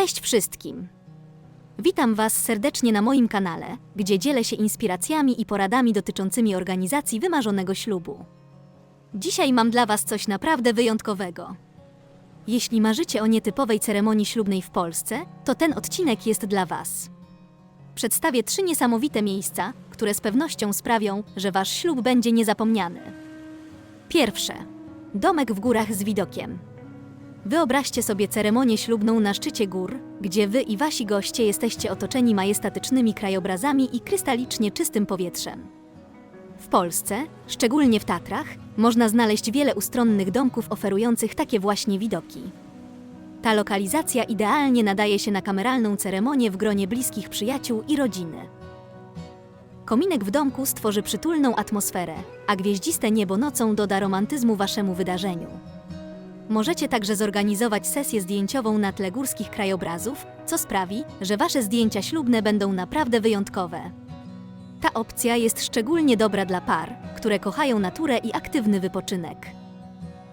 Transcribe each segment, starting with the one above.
Cześć wszystkim! Witam Was serdecznie na moim kanale, gdzie dzielę się inspiracjami i poradami dotyczącymi organizacji wymarzonego ślubu. Dzisiaj mam dla Was coś naprawdę wyjątkowego. Jeśli marzycie o nietypowej ceremonii ślubnej w Polsce, to ten odcinek jest dla Was. Przedstawię trzy niesamowite miejsca, które z pewnością sprawią, że Wasz ślub będzie niezapomniany. Pierwsze. Domek w górach z widokiem. Wyobraźcie sobie ceremonię ślubną na szczycie gór, gdzie wy i wasi goście jesteście otoczeni majestatycznymi krajobrazami i krystalicznie czystym powietrzem. W Polsce, szczególnie w Tatrach, można znaleźć wiele ustronnych domków oferujących takie właśnie widoki. Ta lokalizacja idealnie nadaje się na kameralną ceremonię w gronie bliskich przyjaciół i rodziny. Kominek w domku stworzy przytulną atmosferę, a gwieździste niebo nocą doda romantyzmu waszemu wydarzeniu. Możecie także zorganizować sesję zdjęciową na tle górskich krajobrazów, co sprawi, że Wasze zdjęcia ślubne będą naprawdę wyjątkowe. Ta opcja jest szczególnie dobra dla par, które kochają naturę i aktywny wypoczynek.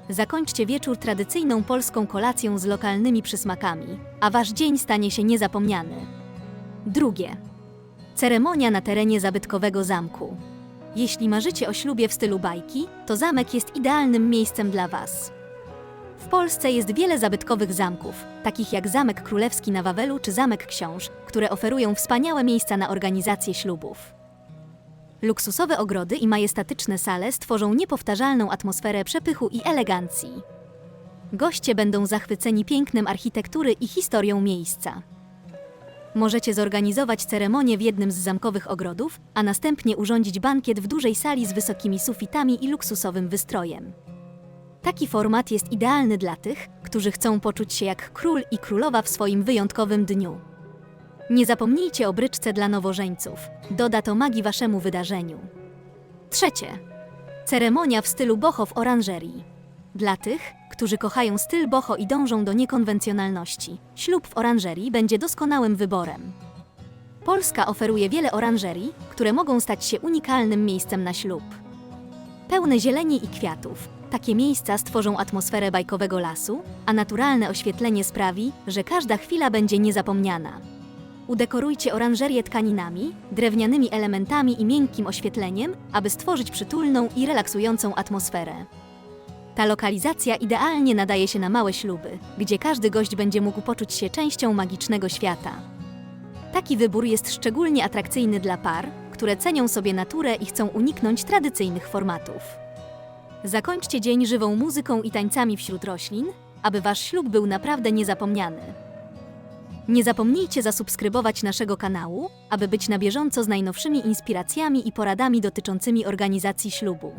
Zakończcie wieczór tradycyjną polską kolacją z lokalnymi przysmakami, a Wasz dzień stanie się niezapomniany. Drugie. Ceremonia na terenie zabytkowego zamku. Jeśli marzycie o ślubie w stylu bajki, to zamek jest idealnym miejscem dla Was. W Polsce jest wiele zabytkowych zamków, takich jak Zamek Królewski na Wawelu czy Zamek Książ, które oferują wspaniałe miejsca na organizację ślubów. Luksusowe ogrody i majestatyczne sale stworzą niepowtarzalną atmosferę przepychu i elegancji. Goście będą zachwyceni pięknem architektury i historią miejsca. Możecie zorganizować ceremonię w jednym z zamkowych ogrodów, a następnie urządzić bankiet w dużej sali z wysokimi sufitami i luksusowym wystrojem. Taki format jest idealny dla tych, którzy chcą poczuć się jak król i królowa w swoim wyjątkowym dniu. Nie zapomnijcie o bryczce dla nowożeńców. Doda to magii waszemu wydarzeniu. Trzecie. Ceremonia w stylu boho w oranżerii. Dla tych, którzy kochają styl boho i dążą do niekonwencjonalności, ślub w oranżerii będzie doskonałym wyborem. Polska oferuje wiele oranżerii, które mogą stać się unikalnym miejscem na ślub. Pełne zieleni i kwiatów, takie miejsca stworzą atmosferę bajkowego lasu, a naturalne oświetlenie sprawi, że każda chwila będzie niezapomniana. Udekorujcie oranżerię tkaninami, drewnianymi elementami i miękkim oświetleniem, aby stworzyć przytulną i relaksującą atmosferę. Ta lokalizacja idealnie nadaje się na małe śluby, gdzie każdy gość będzie mógł poczuć się częścią magicznego świata. Taki wybór jest szczególnie atrakcyjny dla par, które cenią sobie naturę i chcą uniknąć tradycyjnych formatów. Zakończcie dzień żywą muzyką i tańcami wśród roślin, aby wasz ślub był naprawdę niezapomniany. Nie zapomnijcie zasubskrybować naszego kanału, aby być na bieżąco z najnowszymi inspiracjami i poradami dotyczącymi organizacji ślubu.